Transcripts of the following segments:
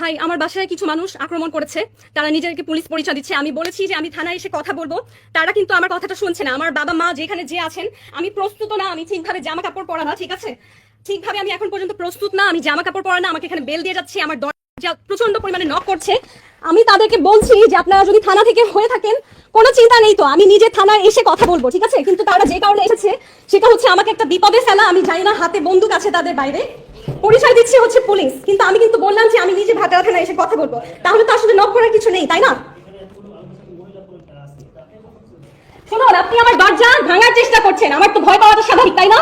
High, আমার বাসায় কিছু মানুষ আক্রমণ করেছে। তারা নিজেদেরকে পুলিশ পরিচয় দিচ্ছে। আমি বলেছি যে আমি থানায় এসে কথা বলব। তারা কিন্তু আমার কথাটা শুনছে না। আমার বাবা, মা যেখানে যে আছেন, আমি প্রস্তুত না। আমি ঠিকভাবে জামা কাপড় পরা না, ঠিক আছে? ঠিকভাবে আমি এখন পর্যন্ত প্রস্তুত না। আমি জামা কাপড় পরা না। আমাকে এখানে বেল দিয়ে যাচ্ছে। আমার দরজা প্রচণ্ড পরিমাণে নক করছে। আমি তাদেরকে বলছি যে আপনারা যদি থানা থেকে হয়ে থাকেন, কোনো চিন্তা নেই তো। আমি নিজে থানায় এসে কথা বলব, ঠিক আছে? কিন্তু তারা যে কারণে এসেছে, সেটা হচ্ছে আমাকে একটা বিপদে ফেলা। আমি জানি না, হাতে বন্দুক আছে তাদের বাইরে। পরিচয় দিচ্ছে হচ্ছে পুলিশ। কিন্তু আমি কিন্তু বললাম যে আমি নিজে ভাটারা থানায় এসে কথা বলব। তাহলে তো আসলে নক করার কিছু নেই, তাই না? শুনুন আপনি আমার দরজা ভাঙার চেষ্টা করছেন। আমার তো ভয় পাওয়াটা স্বাভাবিক, তাই না?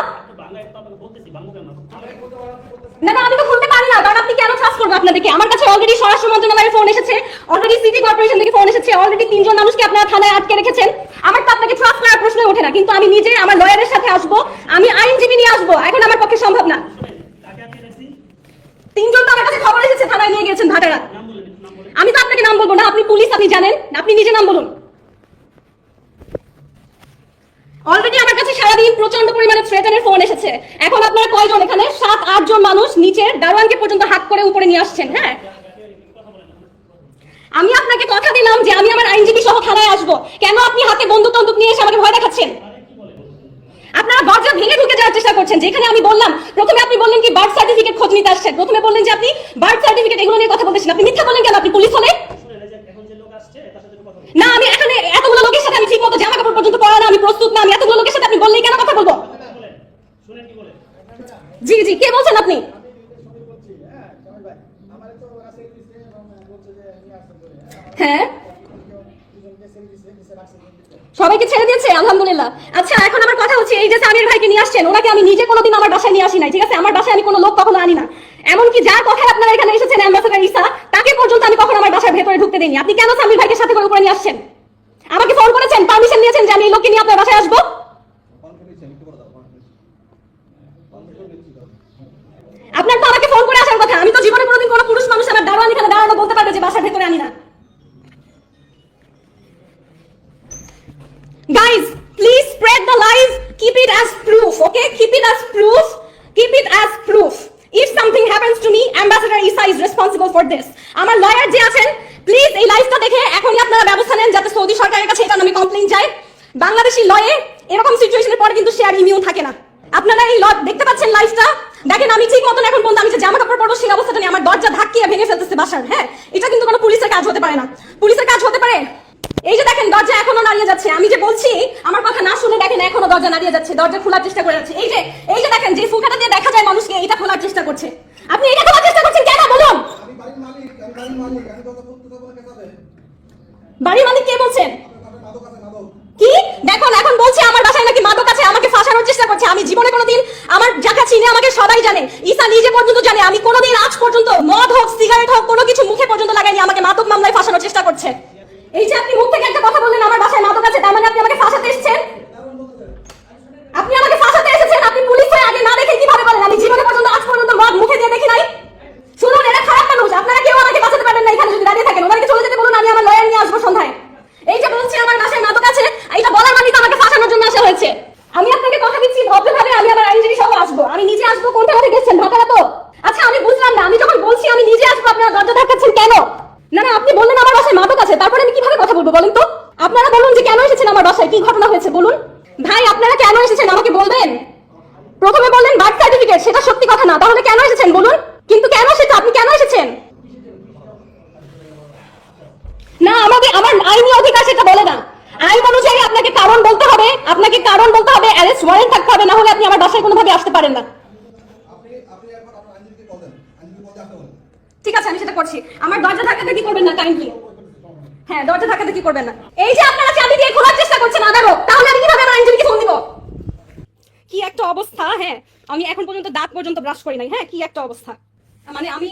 তো আপনি কেন আপনাদেরকে? আমার কাছে অলরেডি ফোন এসেছে। অলরেডি সিটি কর্পোরেশন ফোন এসেছে। অলরেডি তিনজন মানুষকে আটকে রেখেছেন। আমার তো আপনাকে করার প্রশ্ন ওঠে না, কিন্তু আমি নিজে, আমার লয়ারের সাথে আসব। আমি আইনজীবী নিয়ে আসব। এখন আমার পক্ষে সম্ভব না তিনজন তো আমার কাছে খবর নিয়ে গেছেন ভাটারা? আমি তো আপনাকে নাম বলব না, আপনি পুলিশ, আপনি জানেন? আপনি নিজে নাম বলুন। অলরেডি আমার কাছে সারাদিন প্রচণ্ড পরিমাণে থ্রেটানের ফোন এসেছে। এখন আপনারা কয়জন এখানে? সাত আটজন মানুষ নিচের দারোয়ানকে পর্যন্ত হাত করে উপরে নিয়ে আসছেন হ্যাঁ? আমি আপনাকে কথা দিলাম যে আমি আমার আইনজীবী সহ থানায় আসব। কেন আপনি হাতে বন্দুক টন্দুক নিয়ে এসে আমাকে ভয় দেখাচ্ছেন? আপনারা দরজা ভেঙে ঢুকে যাওয়ার চেষ্টা করছেন যেখানে আমি বললাম প্রথমে আপনি বললেন কি বার্থ সার্টিফিকেট খোঁজ নিতে আসছেন প্রথমে বললেন যে আপনি বার্থ সার্টিফিকেট এগুলো নিয়ে কথা বলতেছেন আপনি মিথ্যা বললেন কেন? আপনি পুলিশ হলে না আমি এখানে এতগুলো লোকের সাথে আমি ঠিকমতো জামা কাপড় পর্যন্ত পরা না আমি প্রস্তুত না আমি এতগুলো লোকের সাথে আপনি বললেই কেন কথা বলব? জি জি কে বলছেন আপনি হ্যাঁ সবাইকে ছেড়ে দিয়েছে, আলহামদুলিল্লাহ। আচ্ছা এখন আমার কথা হচ্ছে এই যে সামির ভাইকে নিয়ে আসছেন, ওনাকে আমি নিজে কোনোদিন আমার বাসায় নিয়ে আসি নাই, ঠিক আছে? আমার বাসায় আমি কোনো লোক কখনো আনি না। এমনকি যার কথায় আপনারা এখানে এসেছেন অ্যাম্বাসেডার ইসা তাকে পর্যন্ত আমি কখনো আমার বাসার ভেতরে ঢুকতে দিইনি। আপনি কেন সামির ভাইকে সাথে করে উপরে নিয়ে আসছেন? আমাকে ফোন করেছেন পারমিশন নিয়েছেন যে আমি এই লোককে নিয়ে আপনার বাসায় আসব? আপনার তো আমাকে ফোন করে আসার কথা। আমি তো জীবনে কোনোদিন কোনো পুরুষ মানুষ আমার দারোয়ান এখানে দাঁড়ানো বলতে পারবে যে বাসার ভেতরে আনি না। Guys, please spread the lies. Keep it as proof, okay? Keep it as proof. Keep it as proof. If something happens to me, Ambassador Isa is responsible for this. আমার লয়ার যে আছেন প্লিজ এই লাইভটা দেখে এখনই আপনারা ব্যবস্থা নেন যাতে সৌদি সরকারের কাছে এটা আমি কমপ্লেইন যায় বাংলাদেশি লয়ে এরকম সিচুয়েশনের পরে কিন্তু সে আর ইমিউন থাকে না আপনারা এই ল দেখতে পাচ্ছেন লাইভটা দেখেন আমি ঠিক মতন এখন পর্যন্ত আমি যে জামা কাপড় পরবো সেই অবস্থাটা নিয়ে আমার দরজা ধাক্কিয়ে ভেঙে ফেলতেছে বাসার হ্যাঁ এটা কিন্তু কোনো পুলিশের কাজ হতে পারে না পুলিশের কাজ হতে পারে এই যে দেখেন দরজা এখনও নাড়িয়ে যাচ্ছে। আমি যে বলছি, আমার কথা না শুনে দেখেন এখনও দরজা নাড়িয়ে যাচ্ছে, দরজা খোলার চেষ্টা করে যাচ্ছে। এই যে এই যে দেখেন, যে ফুলকাটা দিয়ে দেখা যায় মানুষকে, এটা খোলার চেষ্টা করছে। আপনি এটা খোলার চেষ্টা করছেন কেন? বলুন। বাড়ির মালিক কে বলছেন? কি? দেখুন, এখন বলছে আমার বাসায় নাকি মাদক আছে, আমাকে ফাঁসানোর চেষ্টা করছে। আমি জীবনে কোনোদিন আমার যাকে চিনে আমাকে সবাই জানে, ঈসা নিজে পর্যন্ত জানে। আমি কোনোদিন আজ পর্যন্ত মদ হোক, সিগারেট হোক, কোনো কিছু মুখে পর্যন্ত লাগাইনি আমাকে মাদক মামলায় ফাঁসানোর চেষ্টা করছে এই যে আপনি মুখ থেকে একটা কথা বললেন আমার বাসায় মাদক আছে তার মানে আপনি আমাকে ফাঁসাতে এসেছেন আপনি আমাকে ফাঁসাতে এসেছেন আপনি পুলিশ হয়ে আগে না দেখে কীভাবে বলেন আমি জীবনে পর্যন্ত আজ পর্যন্ত মদ মুখে দিয়ে দেখি নাই শুনুন এরা খারাপ মানুষ আপনারা কেউ আমাকে বাঁচাতে পারবেন না এখানে যদি দাঁড়িয়ে থাকেন ওনাকে চলে যেতে বলুন আমি আমার লয়ার নিয়ে আসব সন্ধ্যায় এই যে বলছি আমার বাসায় মাদক আছে এটা বলার মানে তো আমাকে ফাঁসানোর জন্য আসা হয়েছে আমি আপনাকে কথা দিচ্ছি ভদ্রভাবে আমি আমার আইনজীবী সহ আসব আমি নিজে আসব কোনটা করে গেছেন ভাতারা তো আচ্ছা আমি বুঝলাম না আমি যখন বলছি আমি নিজে আসব আপনারা দরজা ধাক্কাচ্ছেন কেন না না আপনি বললেন আমার বাসায় মাদক আছে তারপরে আমি কীভাবে কথা বলব বলেন তো আপনারা বলুন যে কেন এসেছেন আমার বাসায় কি ঘটনা হয়েছে বলুন ভাই আপনারা কেন এসেছেন আমাকে বলবেন প্রথমে বললেন বার্থ সার্টিফিকেট সেটা সত্যি কথা না তাহলে কেন এসেছেন বলুন কিন্তু কেন সেটা আপনি কেন এসেছেন না আমাকে আমার আইনি অধিকার সেটা বলে না আইন অনুযায়ী আপনাকে কারণ বলতে হবে আপনাকে কারণ বলতে হবে অ্যারেস্ট ওয়ারেন্ট থাকতে হবে না হলে আপনি আমার বাসায় কোনোভাবে আসতে পারেন না। ঠিক আছে আমি সেটা করছি। আমার দরজা ধাক্কাতে কি করবেন না কাইন্ডলি হ্যাঁ দরজা ধাক্কাতে কি করবেন না? এই যে আপনারা চাবি দিয়ে খোলার চেষ্টা করছেন আদালত তাহলে আমি কীভাবে আমার আইনজীবীকে ফোন দিব? কি একটা অবস্থা হ্যাঁ। আমি এখন পর্যন্ত দাঁত পর্যন্ত ব্রাশ করি নাই হ্যাঁ কি একটা অবস্থা। মানে আমি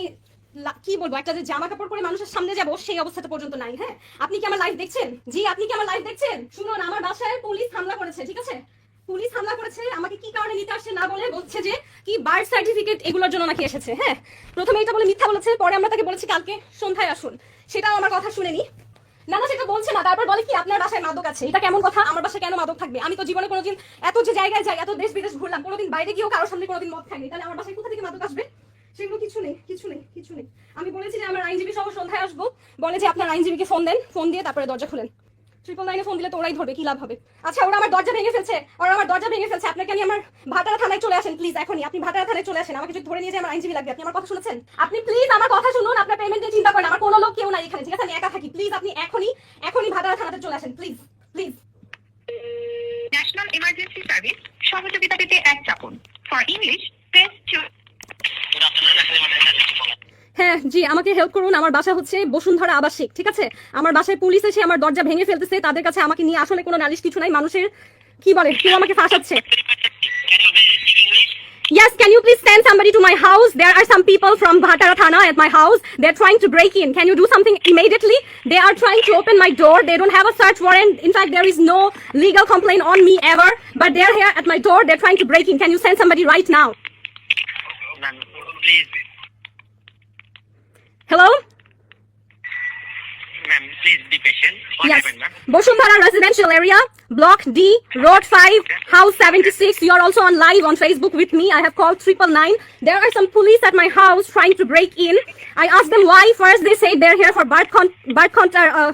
কি বলব? একটা যে জামা কাপড় পরে মানুষের সামনে যাব, সেই অবস্থাটা পর্যন্ত নাই হ্যাঁ? আপনি কি আমার লাইভ দেখছেন? জি, আপনি কি আমার লাইভ দেখছেন? শুনুন, আমার বাসায় পুলিশ হামলা করেছে, ঠিক আছে? পুলিশ হামলা করেছে, আমাকে কি কারণে নিতে আসছে না বলে বলছে যে, কি বার্থ সার্টিফিকেট এগুলোর জন্য নাকি এসেছে হ্যাঁ? প্রথমে এটা বলে মিথ্যা বলেছে, পরে আমরা তাকে বলেছি কালকে সন্ধ্যায় আসুন। সেটাও আমার কথা শুনেনি। না না, সেটা বলছে না, তারপর বলে কি, আপনার বাসায় মাদক আছে, এটা কেমন কথা? আমার বাসায় কেন মাদক থাকবে? আমি তো জীবনে কোনোদিন এত যে জায়গায় যাই, এত দেশ বিদেশ ঘুরলাম, কোনোদিন বাইরে গিয়েও কারোর সামনে কোনোদিন মদ খাইনি, তাহলে আমার বাসায় কোথা থেকে মাদক আসবে? সেগুলো কিছু নেই কিছু নেই কিছু নেই। আমি বলেছি যে আমার আইনজীবী সহ সন্ধ্যায় আসব। বলে যে আপনার আইনজীবীকে ফোন দেন ফোন দিয়ে তারপরে দরজা খুলেন। ট্রিপল নাইনে ফোন দিলে তো ওরাই ধরবে, কি লাভ হবে? আচ্ছা ওরা আমার দরজা ভেঙে ফেলছে, ওরা আমার দরজা ভেঙে ফেলছে। আপনাকে আমি আমার ভাটারা থানায় চলে আসেন প্লিজ এখনই। আপনি ভাটারা থানায় চলে আসেন, আমাকে যদি ধরে নিয়ে যায়, আমার আইনজীবী লাগবে। আপনি আমার কথা শুনেছেন? আপনি প্লিজ আমার কথা শুনুন, আপনার পেমেন্ট চিন্তা করেন। আমার কোনো লোক কেউ নাই এখানে, ঠিক আছে? আমি একা থাকি। প্লিজ আপনি এখনই এখনই ভাটারা থানাতে চলে আসেন please please national emergency service সহযোগিতা পেতে এক চাপুন। ফর ইংলিশ প্রেস হ্যাঁ জি আমাকে হেল্প করুন আমার বাসা হচ্ছে বসুন্ধরা আবাসিক ঠিক আছে আমার বাসায় পুলিশ এসে আমার দরজা ভেঙে ফেলতেছে তাদের কাছে আমাকে নিয়ে আসলে কোনো নালিশ কিছু নাই মানুষের কি বলে কেউ আমাকে ফাঁসাচ্ছে Yes, can you please send somebody to my house? There are some people from Bhatara Thana at my house. They're trying to break in. Can you do something immediately? They are trying to open my door. They don't have a search warrant. In fact, there is no legal complaint on me ever. But they're here at my door. They're trying to break in. Can you send somebody right now? Please, Hello? ma'am, please be patient. What Yes. Bosundhara residential area, block D, road 5, house 76. You are also on live on Facebook with me. I have called triple nine. There are some police at my house trying to break in. I asked them why. First they say they're here for birth con- birth con- uh,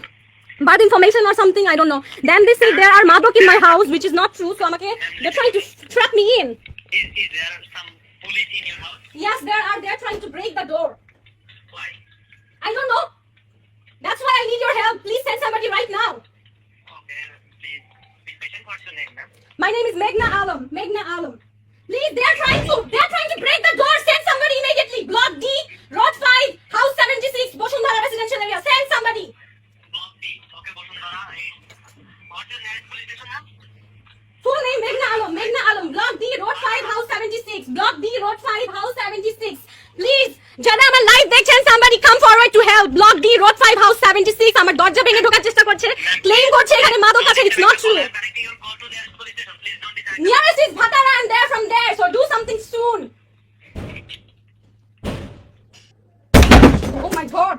birth information or something. I don't know. Then they say there are madok in my house, which is not true. So I'm okay. They're trying to trap me in. Is, is there some police in your house? Yes, there are. They're trying to break the door. Why? I don't know. That's why I need your help. Please send somebody right now. Okay, please be patient. What's your name, ma'am? My name is Meghna Alam. Meghna Alam. Please, they are trying to, they are trying to break the door. Send somebody immediately. Block D, Road 5, House 76, Boshundhara residential area. Send somebody. Block B. Okay, Bosundhara. eh, What's your nearest police station, ma'am? Full name Meghna Alam. Meghna Alam. Block D, Road 5, House 76. Block D, Road 5, House 76. Please, যারা আমার live দেখছেন somebody come forward to help. Block D, Road 5, House 76. আমার দরজা ভেঙে ঢোকার চেষ্টা করছে। Claim করছে এখানে মাদক আছে. Your call to nearest is Bhatara and they're from there. So do something soon. Oh my god.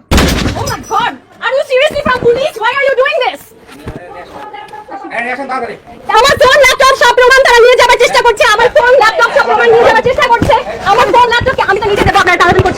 Oh my god. Are you seriously from police? Why are you doing this? আমার phone laptop সব প্রমাণ তারা নিয়ে যাবার চেষ্টা করছে আমার phone laptop সব প্রমাণ নিয়ে যাবার চেষ্টা করছে আমার ফোন ল্যাপটপ আমি তো নিচে দেবো আপনারা তাড়াতাড়ি করছেন